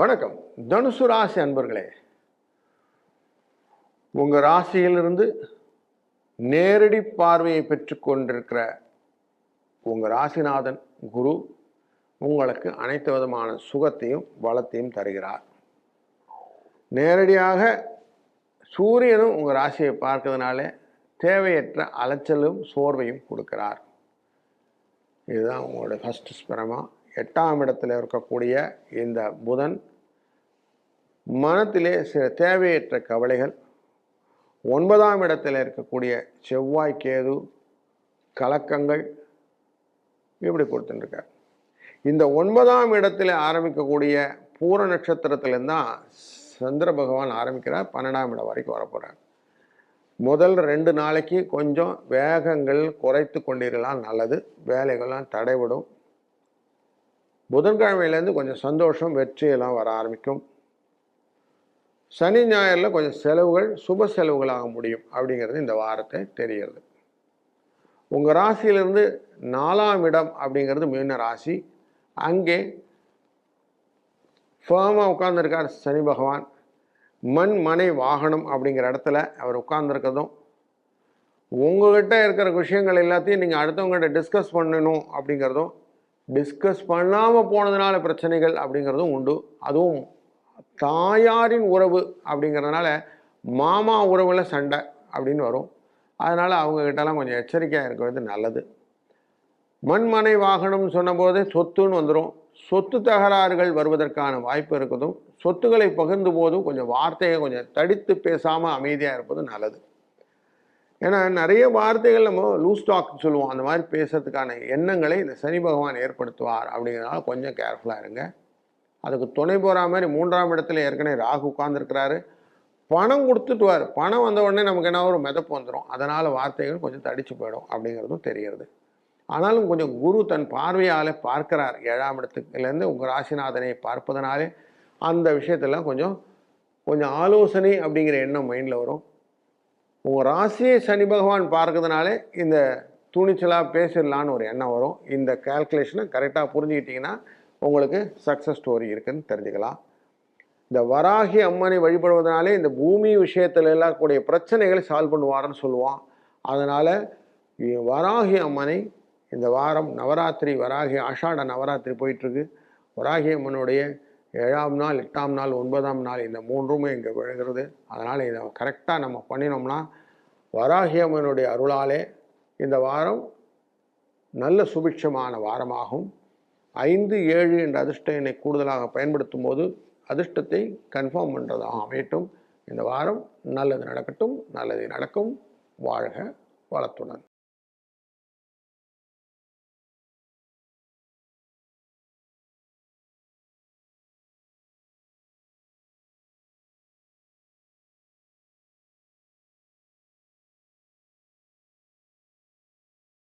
வணக்கம். தனுசு ராசி அன்பர்களே உங்கள் ராசியிலிருந்து நேரடி பார்வையை பெற்றுக்கொண்டிருக்கிற உங்கள் ராசிநாதன் குரு உங்களுக்கு அனைத்து விதமான சுகத்தையும் வளத்தையும் தருகிறார். நேரடியாக சூரியனும் உங்கள் ராசியை பார்க்கறதுனால தேவையற்ற அலைச்சலும் சோர்வையும் கொடுக்கிறார். இதுதான் உங்களோட ஃபஸ்ட்டு ஸ்பிரமாக எட்டாம் இடத்துல இருக்கக்கூடிய இந்த புதன் மனத்திலே சில தேவையற்ற கவலைகள் ஒன்பதாம் இடத்துல இருக்கக்கூடிய செவ்வாய் கேது கலக்கங்கள் இப்படி கொடுத்துட்டுருக்கார் இந்த ஒன்பதாம் இடத்துல ஆரம்பிக்கக்கூடிய பூர நட்சத்திரத்துலேருந்து தான் சந்திர பகவான் ஆரம்பிக்கிறார் பன்னெண்டாம் இடம் வரைக்கும் வரப்போகிறார் முதல் ரெண்டு நாளைக்கு கொஞ்சம் வேகங்கள் குறைத்து கொண்டிருக்கலாம் நல்லது வேலைகள்லாம் தடைபடும் புதன்கிழமையிலேருந்து கொஞ்சம் சந்தோஷம் வெற்றியெல்லாம் வர ஆரம்பிக்கும். சனி ஞாயிறில் கொஞ்சம் செலவுகள் சுப செலவுகளாக முடியும் அப்படிங்கிறது இந்த வாரத்தை தெரிகிறது. உங்கள் ராசியிலிருந்து நாலாம் இடம் அப்படிங்கிறது மீன ராசி. அங்கே ஃபேமாக உட்கார்ந்துருக்கார் சனி பகவான். மண் மனை வாகனம் அப்படிங்கிற இடத்துல அவர் உட்கார்ந்துருக்கதும் உங்கள்கிட்ட இருக்கிற விஷயங்கள் எல்லாத்தையும் நீங்கள் அடுத்தவங்ககிட்ட டிஸ்கஸ் பண்ணணும் அப்படிங்கிறதும் டிஸ்கஸ் பண்ணாமல் போனதுனால பிரச்சனைகள் அப்படிங்கிறதும் உண்டு. அதுவும் தாயாரின் உறவு அப்படிங்கிறதுனால மாமா உறவில் சண்டை அப்படின்னு வரும். அதனால் அவங்கக்கிட்டலாம் கொஞ்சம் எச்சரிக்கையாக இருக்கிறது நல்லது. மண்மனை வாகனம்னு சொன்னபோதே சொத்துன்னு வந்துடும் சொத்து தகராறுகள் வருவதற்கான வாய்ப்பு இருக்கதும். சொத்துக்களை பகிர்ந்து போதும். கொஞ்சம் வார்த்தையை கொஞ்சம் தடித்து பேசாமல் அமைதியாக இருப்பது நல்லது. ஏன்னா நிறைய வார்த்தைகள் நம்ம லூஸ் டாக் சொல்லுவோம். அந்த மாதிரி பேசுறதுக்கான எண்ணங்களை இந்த சனி பகவான் ஏற்படுத்துவார் அப்படிங்கிறதுனால கொஞ்சம் கேர்ஃபுல்லாக இருங்க. அதுக்கு துணை போகிற மாதிரி மூன்றாம் இடத்துல ஏற்கனவே ராகு உட்கார்ந்துருக்கிறாரு. பணம் கொடுத்துட்டுவார் பணம் வந்த உடனே நமக்கு என்ன ஒரு மிதப்பு வந்துடும் அதனால் வார்த்தைகள் கொஞ்சம் தடிச்சு போயிடும் அப்படிங்கிறதும் தெரிகிறது. ஆனாலும் கொஞ்சம் குரு தன் பார்வையால் பார்க்கிறார். ஏழாம் இடத்துலேருந்து உங்கள் ராசிநாதனை பார்ப்பதனாலே அந்த விஷயத்தெல்லாம் கொஞ்சம் கொஞ்சம் ஆலோசனை அப்படிங்கிற எண்ணம் மைண்டில் வரும். உங்கள் ராசியை சனி பகவான் பார்க்கறதுனாலே இந்த துணிச்சலாக பேசிடலான்னு ஒரு எண்ணம் வரும். இந்த கால்குலேஷனை கரெக்டாக புரிஞ்சுக்கிட்டிங்கன்னா உங்களுக்கு சக்ஸஸ் ஸ்டோரி இருக்குன்னு தெரிஞ்சுக்கலாம். இந்த வராகி அம்மனை வழிபடுவதனாலே இந்த பூமி விஷயத்தில் எல்லாம் கூடிய பிரச்சனைகளை சால்வ் பண்ணுவார்னு சொல்லுவான். அதனால் வராகி அம்மனை இந்த வாரம் நவராத்திரி வராகி ஆஷாட நவராத்திரி போயிட்டுருக்கு வராகி அம்மனுடைய ஏழாம் நாள் எட்டாம் நாள் ஒன்பதாம் நாள் இந்த மூன்றுமே இங்கே விழுகிறது. அதனால் இதை கரெக்டாக நம்ம பண்ணினோம்னா வராகியம்மனுடைய அருளாலே இந்த வாரம் நல்ல சுபிட்சமான வாரமாகும். ஐந்து ஏழு என்ற அதிர்ஷ்ட எண்ணை கூடுதலாக பயன்படுத்தும் போது அதிர்ஷ்டத்தை கன்ஃபார்ம் பண்ணுறதாக அமையட்டும். இந்த வாரம் நல்லது நடக்கட்டும் நல்லது நடக்கும். வாழ்க வளத்துடன்.